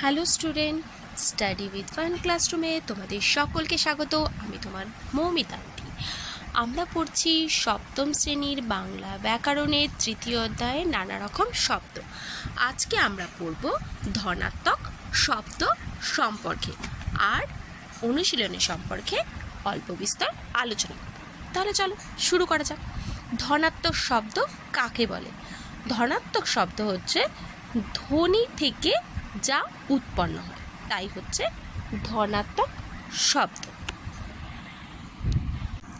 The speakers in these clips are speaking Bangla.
Hello student study with fun ক্লাসরুমে তোমাদের সকলকে স্বাগত। আমি তোমার মৌমিতান্তি। আমরা পড়ছি সপ্তম শ্রেণির বাংলা ব্যাকরণের তৃতীয় অধ্যায়ে নানা রকম শব্দ। আজকে আমরা পড়ব ধনাত্মক শব্দ সম্পর্কে আর অনুশীলনের সম্পর্কে অল্প বিস্তর আলোচনা তাহলে চলো শুরু করা যাক। ধনাত্মক শব্দ কাকে বলে? ধনাত্মক শব্দ হচ্ছে ধ্বনি থেকে যা উৎপন্ন হয়। তাই হচ্ছে ধনাত্মক শব্দ।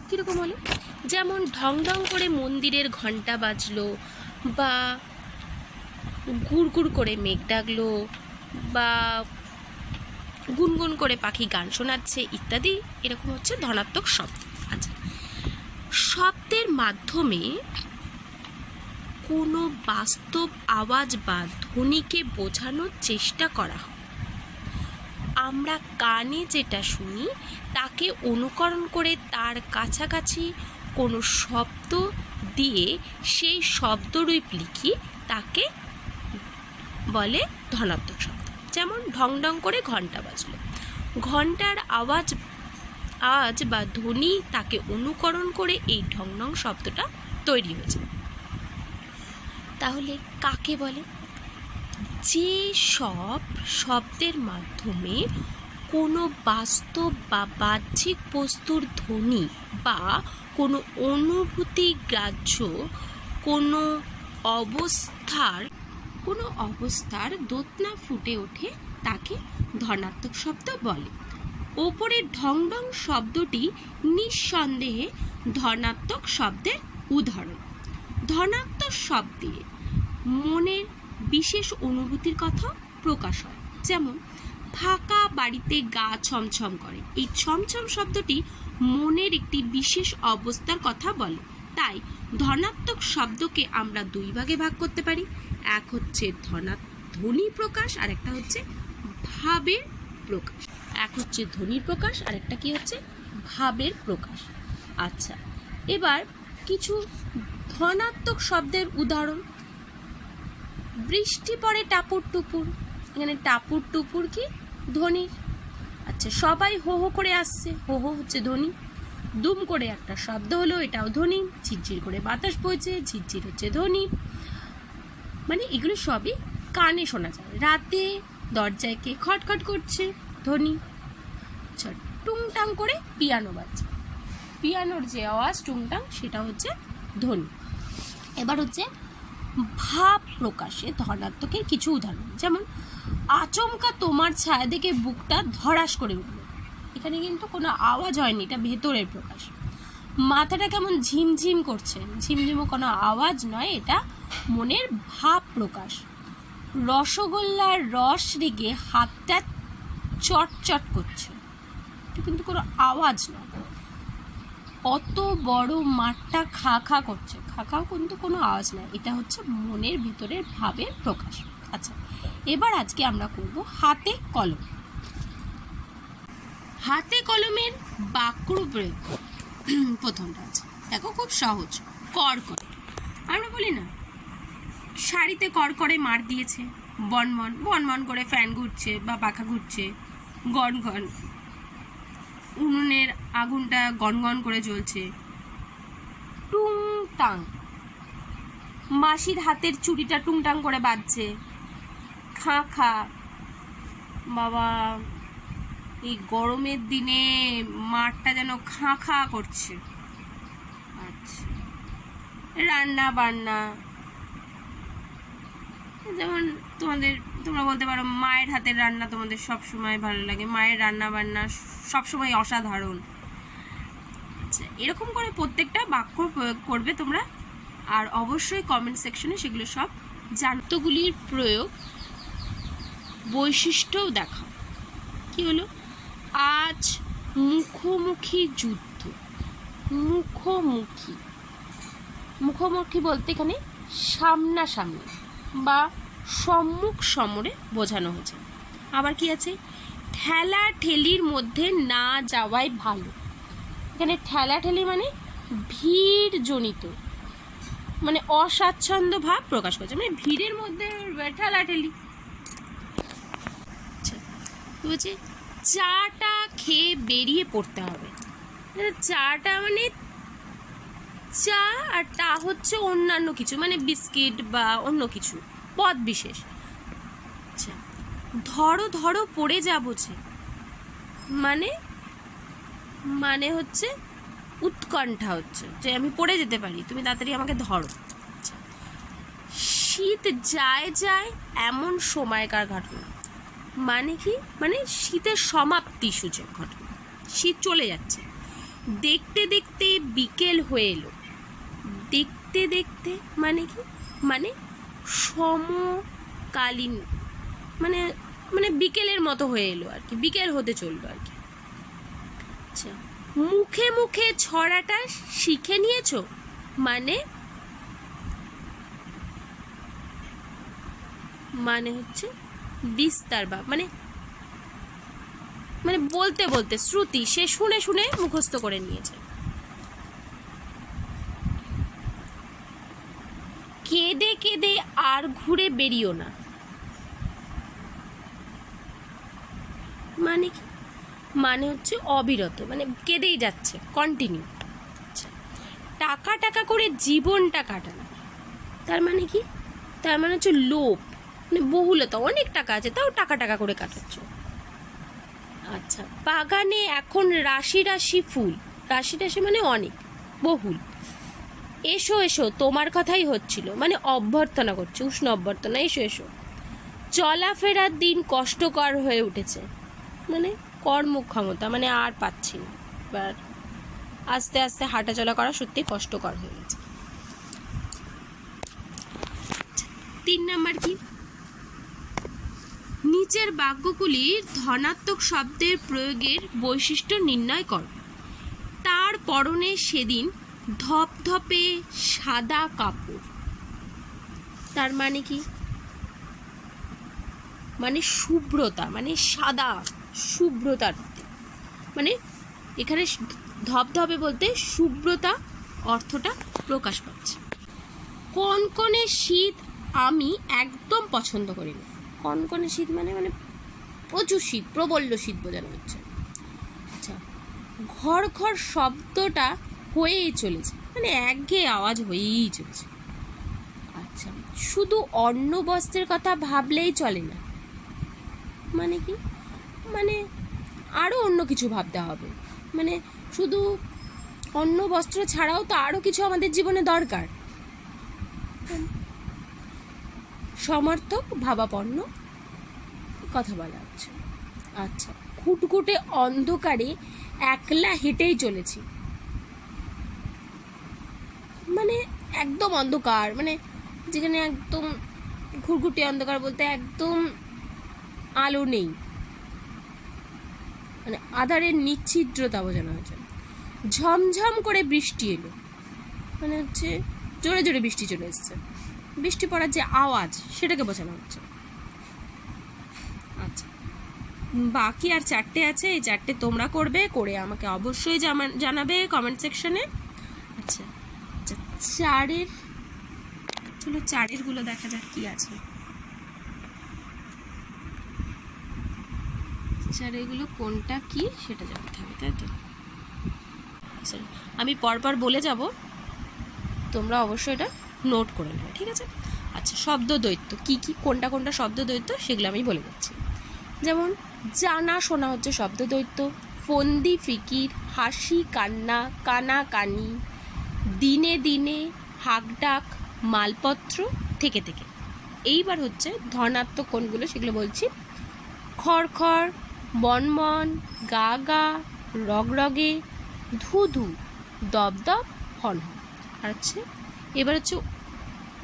কীরকম হলো? যেমন ঢং ঢং করে মন্দিরের ঘণ্টা বাজলো বা গুড় করে মেঘ ডাকলো বা গুনগুন করে পাখি গান শোনাচ্ছে ইত্যাদি, এরকম হচ্ছে ধনাত্মক শব্দ। আচ্ছা শব্দের মাধ্যমে কোনো বাস্তব আওয়াজ বা ধ্বনিকে বোঝানোর চেষ্টা করা হয়। আমরা কানে যেটা শুনি, তাকে অনুকরণ করে তার কাছাকাছি কোনো শব্দ দিয়ে সেই শব্দরূপ লিখি, তাকে বলে ধনাত্মক শব্দ। যেমন ঢং ঢং করে ঘণ্টা বাজলো। ঘণ্টার আওয়াজ আওয়াজ বা ধ্বনি তাকে অনুকরণ করে এই ঢং ঢং শব্দটা তৈরি হয়েছে। তাহলে কাকে বলে? যে সব শব্দের মাধ্যমে কোনো বাস্তব বা বাহ্যিক বস্তুর ধ্বনি বা কোনো অনুভূতি গ্রাহ্য কোনো অবস্থার কোনো অবস্থার দোতনা ফুটে ওঠে তাকে ধনাত্মক শব্দ বলে। ওপরের ঢং ঢং শব্দটি নিঃসন্দেহে ধনাত্মক শব্দের উদাহরণ। ধনাত্মক শব্দে মনের বিশেষ অনুভূতির কথা প্রকাশ হয়। যেমন, ফাঁকা বাড়িতে গা ছমছম করে। এই ছমছম শব্দটি মনের একটি বিশেষ অবস্থার কথা বলে। তাই ধনাত্মক শব্দকে আমরা দুই ভাগে ভাগ করতে পারি। এক হচ্ছে ধনা ধ্বনি প্রকাশ, আর একটা হচ্ছে ভাবের প্রকাশ। এক হচ্ছে ধ্বনির প্রকাশ, আর একটা কি হচ্ছে? ভাবের প্রকাশ। আচ্ছা এবার কিছু ধনাত্মক শব্দের উদাহরণ। বৃষ্টি পড়ে টাপুর টুপুর। এখানে টাপুর টুপুর কি? ধ্বনির আচ্ছা সবাই হো হো করে আসছে। হো হো হচ্ছে ধ্বনি। দুম করে একটা শব্দ হলো, এটাও ধ্বনি। ঝিরঝির করে বাতাস বইছে, ঝিরঝির হচ্ছে ধ্বনি। মানে এগুলো সবই কানে শোনা যায়। রাতে দরজায় কে খটখট করছে, ধ্বনি। আচ্ছা টুংটাং করে পিয়ানো বাজছে। পিয়ানোর যে আওয়াজ, টুংটাং, সেটা হচ্ছে ধ্বনি। এবার হচ্ছে ভাব প্রকাশে ধনাত্মকের কিছু উদাহরণ। যেমন, আচমকা তোমার ছায়া দেখে বুকটা ধরাস করে উঠল। এখানে কিন্তু কোনো আওয়াজ হয়নি, এটা ভেতরের প্রকাশ। মাথাটা কেমন ঝিমঝিম করছে। ঝিমঝিমও কোনো আওয়াজ নয়, এটা মনের ভাব প্রকাশ। রসগোল্লার রস রেগে হাতটা চটচট করছে। এটা কিন্তু কোনো আওয়াজ নয়। অত বড় মাঠটা খা খা করছে। খা খাও কিন্তু কোনো আওয়াজ নাই। এটা হচ্ছে মনের ভিতরের ভাবের প্রকাশ। আচ্ছা এবার আজকে আমরা করব হাতে কলম। হাতে কলমের বাক্য প্রয়োগ প্রথমটা আছে। দেখো খুব সহজ। কর করে। আমরা বলি না শাড়িতে কর করে মার দিয়েছে। বনমন বনমন করে ফ্যান ঘুরছে বা পাখা ঘুরছে, গন গন। উনুনের আগুনটা গনগন করে জ্বলছে। টুংটাং। মাসির হাতের চুড়িটা টুংটাং করে বাজছে। খা খা। বাবা, এই গরমের দিনে মাঠটা যেন খাঁ খাঁ করছে। আচ্ছা। রান্না বান্না। যেমন তোমাদের তোমরা বলতে পারো, মায়ের হাতের রান্না তোমাদের সব সময় ভালো লাগে। মায়ের রান্না বান্না সব সময় অসাধারণ। আচ্ছা এরকম করে প্রত্যেকটা বাক্য প্রয়োগ করবে তোমরা। আর অবশ্যই কমেন্ট সেকশনে সেগুলো সব জানতগুলির প্রয়োগ বৈশিষ্ট্যও দেখা কি হলো? আজ মুখোমুখি যুদ্ধ। মুখোমুখি। মুখোমুখি বলতে এখানে সামনাসামনি বা সম্মুখ সমরে বোঝানো হয়েছে। আবার কি আছে? ঠেলা ঠেলির মধ্যে না যাওয়াই ভালো। এখানে ঠেলা ঠেলি মানে ভিড় জনিত। মানে অস্বাচ্ছন্দ্য ভাব প্রকাশ করছে। মানে ভিড়ের মধ্যে ঠেলা ঠেলি। তো বলছে? চাটা খেয়ে বেরিয়ে পড়তে হবে। চাটা মানে চা আর টা হচ্ছে অন্যান্য কিছু। মানে বিস্কিট বা অন্য কিছু। পদ বিশেষ। আচ্ছা ধরো ধরো পড়ে যাব যে। মানে মানে হচ্ছে উৎকণ্ঠা হচ্ছে, যে আমি পড়ে যেতে পারি, তুমি তাড়াতাড়ি আমাকে ধরো। আচ্ছা। শীত যায় যায় এমন সময়কার ঘটনা। মানে কি? মানে শীতের সমাপ্তি সূচক ঘটনা। শীত চলে যাচ্ছে। দেখতে দেখতে বিকেল হয়ে এলো। দেখতে দেখতে মানে কি? মানে সমকালীন মানে মানে বিকেলের মতো হয়ে এলো আর কি, বিকেল হতে চলল আর কি। আচ্ছা মুখে মুখে ছড়াটা শিখে নিয়েছো? মানে? মানে হচ্ছে বিস্তার বা মানে মানে বলতে বলতে, শ্রুতি, সে শুনে শুনে মুখস্থ করে নিয়েছে। কেঁদে আর ঘুরে বেরিও না। মানে কি? মানে হচ্ছে অবিরত মানে কেঁদেই যাচ্ছে কন্টিনিউ টাকা টাকা করে জীবনটা কাটানো। তার মানে কি? তার মানে হচ্ছে লোভ মানে বহুলতা, অনেক টাকা আছে, তাও টাকা টাকা করে কাটাচ্ছ। আচ্ছা বাগানে এখন রাশি রাশি ফুল, রাশি রাশি মানে অনেক, বহুল। এসো এসো, তোমার কথাই হচ্ছিল। মানে অভ্যর্থনা করছে, উষ্ণ অভ্যর্থনা, এসো এসো। চলাফেরার দিন কষ্টকর হয়ে উঠেছে। মানে কর্মক্ষমতা মানে আর পাচ্ছি না। এবার আস্তে আস্তে হাঁটাচলা করা সত্যি কষ্টকর হয়ে গেছে। তিন নাম্বার কি? নিচের বাক্যগুলির ধনাত্মক শব্দের প্রয়োগের বৈশিষ্ট্য নির্ণয় কর। তার পরনে সেদিন ধপধপে সাদা কাপড়। তার মানে কি? মানে শুভ্রতা মানে সাদা শুভ্রতার মানে এখানে ধপধপে বলতে শুভ্রতা অর্থটা প্রকাশ পাচ্ছে। কনকনে শীত আমি একদম পছন্দ করি না। কনকনে শীত মানে মানে প্রচুর শীত প্রবল্য শীত বোঝানো হচ্ছে। আচ্ছা ঘর ঘর শব্দটা হয়েই চলেছে। মানে একঘেয়ে আওয়াজ হয়েই চলেছে। আচ্ছা শুধু অন্ন বস্ত্রের কথা ভাবলেই চলে না। মানে কি? মানে আরও অন্য কিছু ভাবতে হবে। মানে শুধু অন্ন বস্ত্র ছাড়াও তো আরও কিছু আমাদের জীবনে দরকার। সমর্থক, ভাবাপন্ন, কথা বলা হচ্ছে। আচ্ছা খুটখুটে অন্ধকারে একলা হেঁটেই চলেছি মানে একদম অন্ধকার মানে যেখানে একদম ঘুরঘুটে অন্ধকার বলতে একদম আলো নেই। মানে আধারের নিচ্ছিদ্রতা বোঝানো হয়েছে। ঝমঝম করে বৃষ্টি এলো। মানে হচ্ছে জোরে জোরে বৃষ্টি চলে এসছে। বৃষ্টি পড়ার যে আওয়াজ, সেটাকে বোঝানো হচ্ছে। আচ্ছা। বাকি আর চারটে আছে, এই চারটে তোমরা করবে, করে আমাকে অবশ্যই জানাবে কমেন্ট সেকশনে আচ্ছা আচ্ছা। চারের চলো চারেরগুলো দেখা যাক কি আছে। চারেরগুলো কোনটা কি সেটা জানতে হবে তাই তো? আচ্ছা, আমি পরপর বলে যাব তোমরা অবশ্যই এটা নোট করে নেবে ঠিক আছে? আচ্ছা শব্দ দৈত্য কি কি কোনটা কোনটা শব্দ দৈত্য সেগুলো আমি বলে দিচ্ছি। যেমন জানা শোনা হচ্ছে শব্দ দৈত্য ফন্দি ফিকির হাসি কান্না কানা কানি দিনে দিনে হাকডাক, মালপত্র থেকে থেকে। এইবার হচ্ছে ধনাত্মক কোনগুলো সেগুলো বলছি। খড়খড় বনমন গা গা রগরগে ধু ধু দপ হন আর হচ্ছে এবার হচ্ছে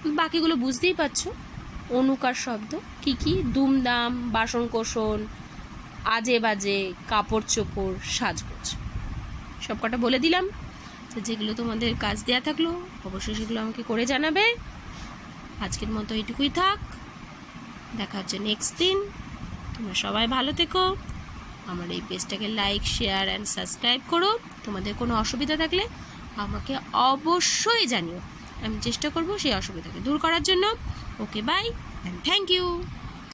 বাকিগুলো বুঝতেই পারছ, অনুকার শব্দ, কি কি? দুমদাম বাসন কোসন আজে বাজে, কাপড় চোপড়, সাজগোজ। সব কটা বলে দিলাম। তো যেগুলো তোমাদের কাজ দেওয়া থাকল, অবশ্যই সেগুলো আমাকে করে জানাবে। আজকের মতো এইটুকুই থাক। দেখা হচ্ছে নেক্সট দিন। তোমরা সবাই ভালো থেকো। আমার এই পেজটাকে লাইক শেয়ার অ্যান্ড সাবস্ক্রাইব করো। তোমাদের কোনো অসুবিধা থাকলে আমাকে অবশ্যই জানিও। আমি চেষ্টা করব সেই অসুবিধাকে দূর করার জন্য। Okay bye and thank you